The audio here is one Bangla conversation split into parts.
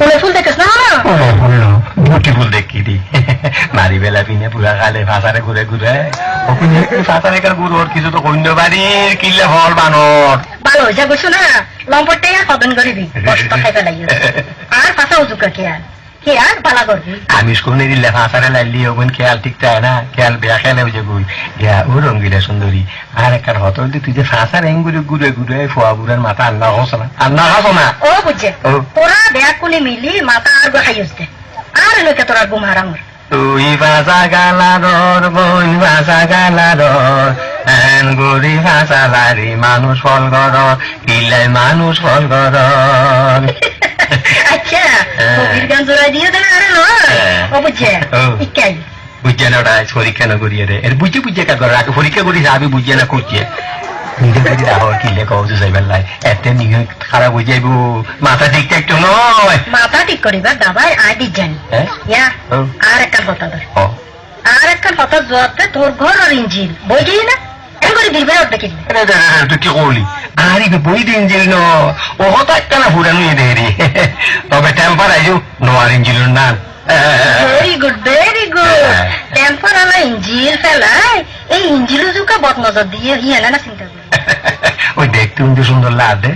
ফুলে ফুল দেখিস না? দেখি দি। মারি বেলা পিনে পুরা খালে ফাঁসারে ঘুরে ঘুরে। ফাঁসারে কার ঘুরে ওর কিছু তো কইন্য বাড়ির কিল্লে ফল বানর। ভালো হয়েছে বুঝছ না লম্পটে আর সদন করিবি কষ্ট খাইতে লাগিও আর ফাঁসা উজুকা কে আর। কে আর ভালা করবি? আমি স্কুলে দিলে ফাঁসারে লাইলি ওগুন খেয়াল ঠিক চায় না খেয়াল বেয়া খেলে ওই যে গুই। ইয়া ও রঙ্গিলা সুন্দরী। আর একটা হতর দি তুই যে ফাঁসার এং ঘুরে ঘুরে ফোয়া বুড়ার মাথা আন্না হস না। আন্না হাস না। ও বুঝছে। তোরা ব্যাগ কুলি মিলি মাথা আর গো খাইস দে আর লোকে তোরা ঘুম হারামর তুই ভাষা গালারর বই ভাষা গালারর এন গরি ভাষা লারি মানুষ ফল গর কিলাই মানুষ ফল গর গান জোড়াই দিয়ে দেন আরে নয়। ও বুঝছে ইকাই বুঝছে না ওটা পরীক্ষা না করিয়ে রে এর বুঝছে বুঝছে কা করে আগে পরীক্ষা করিস আমি বুঝছে না করছে নিজে করি রাহ কিলে কও যে যাইবার লাই এতে নিয়ে মাথা মাথা ঠিক করিবার দাবাই আই দি জানি? ইয়া আর একটা কথা ধর আর একটা কথা জোয়াতে তোর ঘর আর ইঞ্জিল বই দিই না রে, রে, রে, তুই কি করলি আরে বে বই দিন জিল ন। ও হতো একটা না ফুরানো নিয়ে দেরি তবে টেম্পার আইজু নোয়ার ইঞ্জিল নাম ভেরি গুড ভেরি গুড হ্যাঁ। টেম্পার আলা ইঞ্জিল ফেলাই এই ইঞ্জিল জুকা বদ নজর দিয়ে ইয়ে না চিন্তা করি। ওই দেখতে কিন্তু সুন্দর লাগে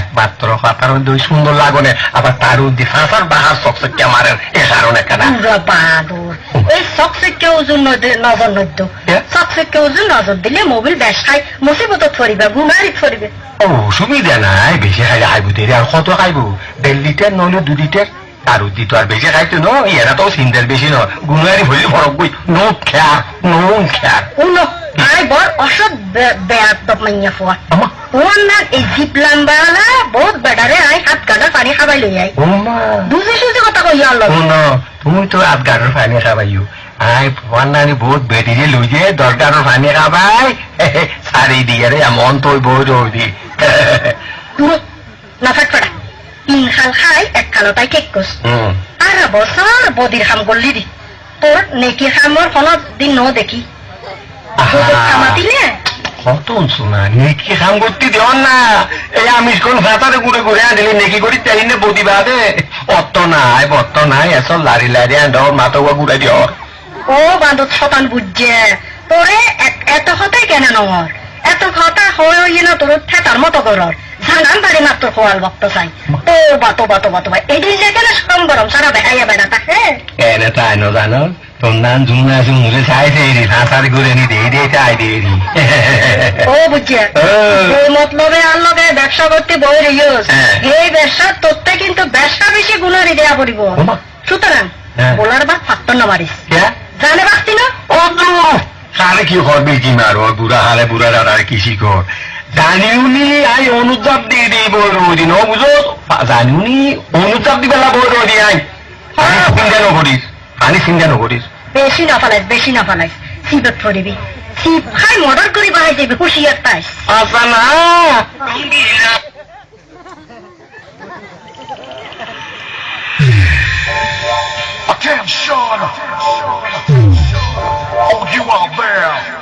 একমাত্র মধ্যে ওই সুন্দর লাগনে। আবার তার উদ্দি ফাঁসার বাহার সকসকে মারেন। এ কারণে কেনা। পুরা বাদর এই সকসে কেউ ওজন নজর নদ্য Yeah. সকসে কেউ ওজন নজর দিলে মোবিল খাই মুসিবত ফরিবে গুমারি ফরিবে ও সুবিধা নাই। বেশি খাইলে খাইব দেরি আর কত খাইব? দেড় লিটার নইলে দু লিটার? তার উদ্দি তো আর বেশি খাইতো ন। এরা তো সিন্দের বেশি ন। গুণারি হইলে ফরক বই নো খেয়া নো খেয়া উনো আই বর অসৎ বেয়াত মাইয়া ফোয়া। ওর না এই জিপ লাম্বালা বহুত বেডারে আই হাত কাটা পানি খাবাই লই আই। বুঝে সুঝে কথা কই আল্লাহ শুন তুমি তো আফগানের পানি খাবাইও। আই ফান্নানি বহুত বেটিরে লুজে দরকারের পানি খাবাই। সারি দিয়ে রে এমন তো বই রোদি না ফাট ফাটা তিন খাল খাই এক খালো তাই কেক কস আর বছর বদির খাম করলি দি। তোর নেকি খামর ফল দিন ন দেখি। খামা দিলে কত শোনা নেকি খাম করতে দিও না। এই আমি কোন ভাতারে গুড়ে ঘুরে আনলি, নেকি করি তাই নে বদি বাদে অত নাই, বত নাই এসব লারি লারি আন মাথা গুড়ে দিও ও বান্ধব শতান বুঝছে তোরে এত- হতে কেন নর এত কথা হয়ে না তোর থাকার মতো করর। ঝানান বাড়ি মাত্র খোয়াল বক্ত চাই। তো বাতো বাতো বাতো ভাই এই দিন যেখানে সম্বরম সারা বেড়াইয়া বেড়া থাকে? এনে তাই ন জানো? তোর নাম জুমনা আছে মুরে ছাই দেরি ভাষার ঘুরে নি দিয়ে দিয়ে চাই দেরি ও বুঝছে ও। মতলবে আর লগে ব্যবসা করতে বই রইস হ্যাঁ। এই ব্যবসা তোরতে কিন্তু ব্যবসা বেশি গুণারি দেয়া পড়িব। সুতরাং হ্যাঁ। বলার বা ফাত্তর না মারিস। জানে বাঁচতি না? ও কারে কি করবি কি মারো বুড়া হালে বুড়া দাদার কি শিকর জানিউনি আই অনুতাপ দিয়ে দিই রোদি ন বুঝো জানিউনি অনুতাপ দি বেলা বই রোদি আই। আনি চিন্তা নকরিস আনি চিন্তা নকরিস বেশি না ফালাইস বেশি না ফালাইস সিপত ফরিবি সিপ খাই মর্ডার করি বাহাই যাবি হুশিয়ার পাইস আসা না Attention! Oh, you out there!